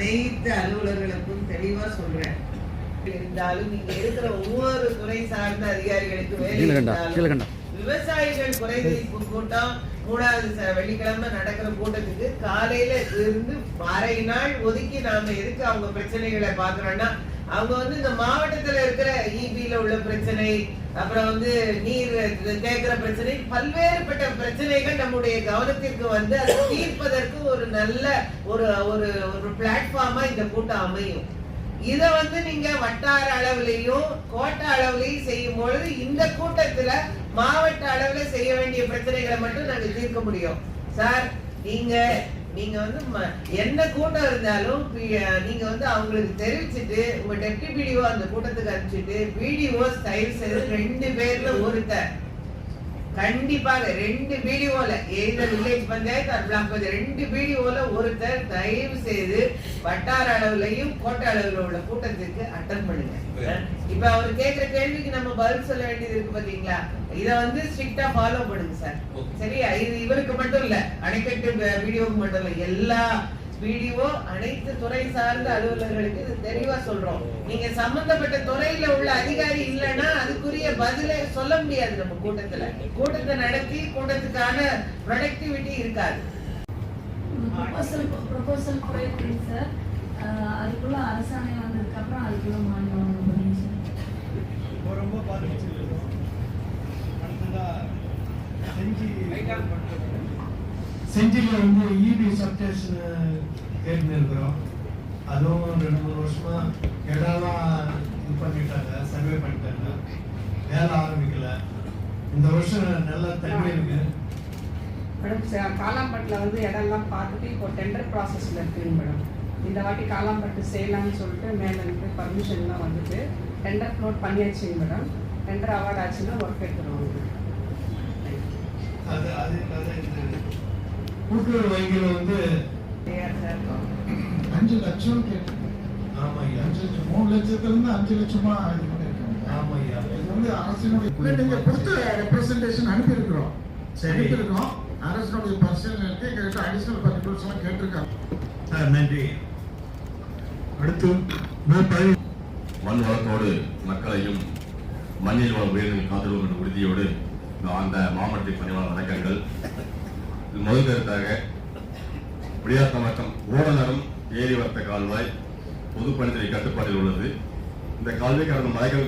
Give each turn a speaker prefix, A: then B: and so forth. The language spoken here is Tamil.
A: அனைத்து அலுவலர்களுக்கும் தெளிவா சொல்றேன். இருந்தாலும் நீங்க இருக்கிற ஒவ்வொரு துறை சார்ந்த அதிகாரிகளுக்கு வேலை விவசாயிகள் குறைதீர்ப்பு கூட்டம் மூணாவது வெள்ளிக்கிழமை நடக்கிற கூட்டத்துக்கு காலையில இருந்து அரை நாள் ஒதுக்கி நாம எதுக்கு அவங்க பிரச்சனைகளை பாக்குறோம்னா அவங்க வந்து இந்த மாவட்டத்துல இருக்கிற ஈபில உள்ள பிரச்சனை அப்புறம் வந்து நீர் தேக்கிற பிரச்சனை பல்வேறுபட்ட பிரச்சனைகள் நம்முடைய கவனத்திற்கு வந்து அதை தீர்ப்பதற்கு ஒரு நல்ல ஒரு ஒரு ஒரு பிளாட்ஃபார்மா இந்த கூட்டம் அமையும். இத வந்து நீங்க வட்டார அளவுலயும் கோட்ட அளவுலயும் செய்யும் பொழுது இந்த கூட்டத்துல மாவட்ட அளவுல செய்ய வேண்டிய பிரச்சனைகளை மட்டும் நாங்க தீர்க்க முடியும். சார் நீங்க நீங்க வந்து ம- என்ன கூட்டம் இருந்தாலும் நீங்க வந்து அவங்களுக்கு தெரிவிச்சுட்டு உங்க டெப்டி பிடிஓ அந்த கூட்டத்துக்கு அனுப்பிச்சிட்டு பிடிஓ தயவு செய்து ரெண்டு பேர்ல ஒருத்தர் கண்டிப்பாக ரெண்டு பிடிஓல எந்த வில்லேஜ் பஞ்சாயத்து பஞ்சாயத்து. ரெண்டு பிடிஓல ஒருத்தர் தயவு செய்து வட்டார அளவுலயும் கோட்ட அளவுல உள்ள கூட்டத்துக்கு அட்டன் பண்ணுங்க. இப்ப அவர் கேக்குற கேள்விக்கு நம்ம பதில் சொல்ல வேண்டியது இருக்கு பாத்தீங்களா? இத வந்து ஸ்ட்ரிக்டா ஃபாலோ பண்ணுங்க சார் சரியா? இது இவருக்கு மட்டும் இல்ல அணைக்கட்டு வீடியோக்கு மட்டும் இல்ல எல்லா வீடியோ அனைத்து துறை சார்ந்த அலுவலர்களுக்கு இது தெளிவா சொல்றோம். நீங்க சம்பந்தப்பட்ட துறையில உள்ள அதிகாரி இல்லைன்னா பதிலை சொல்ல முடியாது நம்ம கூட்டத்துல. கூட்டத்தை நடத்தி கூட்டத்துக்கான ப்ரொடக்டிவிட்டி இருக்காது.
B: ப்ரொபோசல் ப்ரொபோசல் போயிருக்குங்க சார் அதுக்குள்ள அரசாணை வந்ததுக்கப்புறம் அதுக்குள்ள மாநிலம் சார்
C: ரொம்ப பாதிச்சிருக்கோம் அடுத்ததா செஞ்சி செஞ்சியில் வந்து இபி சப்ஸ்டேஷன் தேர்ந்தெடுக்கிறோம். அதுவும் ரெண்டு மூணு வருஷமா இடம்லாம் இது பண்ணிட்டாங்க சர்வே பண்ணிட்டாங்க வேலை ஆரம்பிக்கல இந்த வருஷம் நல்லா தண்ணி இருக்கு.
D: மேடம் காலாம்பட்டில் வந்து இடம்லாம் பார்த்துட்டு இப்போ டெண்டர் ப்ராசஸில் இருக்குங்க மேடம். இந்த வாட்டி காலாம்பட்டு செய்யலாம்னு சொல்லிட்டு மேலே இருந்து பர்மிஷன்லாம் வந்துட்டு டெண்டர் நோட் பண்ணியாச்சுங்க மேடம். டெண்டர் அவார்ட் ஆச்சுன்னா ஒர்க் எடுத்துருவாங்க
C: அது அது கூட்டுறவு வங்கியில் வந்து
E: அஞ்சு லட்சம் கேட்டிருக்கோம்
C: ஆமா ஐயா
E: அஞ்சு லட்சம் மூணு லட்சத்துல இருந்து அஞ்சு லட்சமா அனுப்பியிருக்கிறோம்.
C: சரி.
E: அனுப்பியிருக்கிறோம். அரசினுடைய பர்சனலுக்கு எங்ககிட்ட அடிஷனல் பர்டிகுலர்ஸ் எல்லாம் கேட்டிருக்காங்க.
C: நன்றி. அடுத்து
F: மண் வளத்தோடு மக்களையும் மண்ணில் வள உயிரினை காத்திடுவோம் என்ற உறுதியோடு அந்த மாவட்ட பணியாளர் வணக்கங்கள். முதல் கருத்தாக விளையாட்டமாக்கம் ஓடநரம் ஏரி வர்த்த கால்வாய் பொதுப்பணித்துறை கட்டுப்பாட்டில் உள்ளது. இந்த கல்வி கடந்த மலைகள்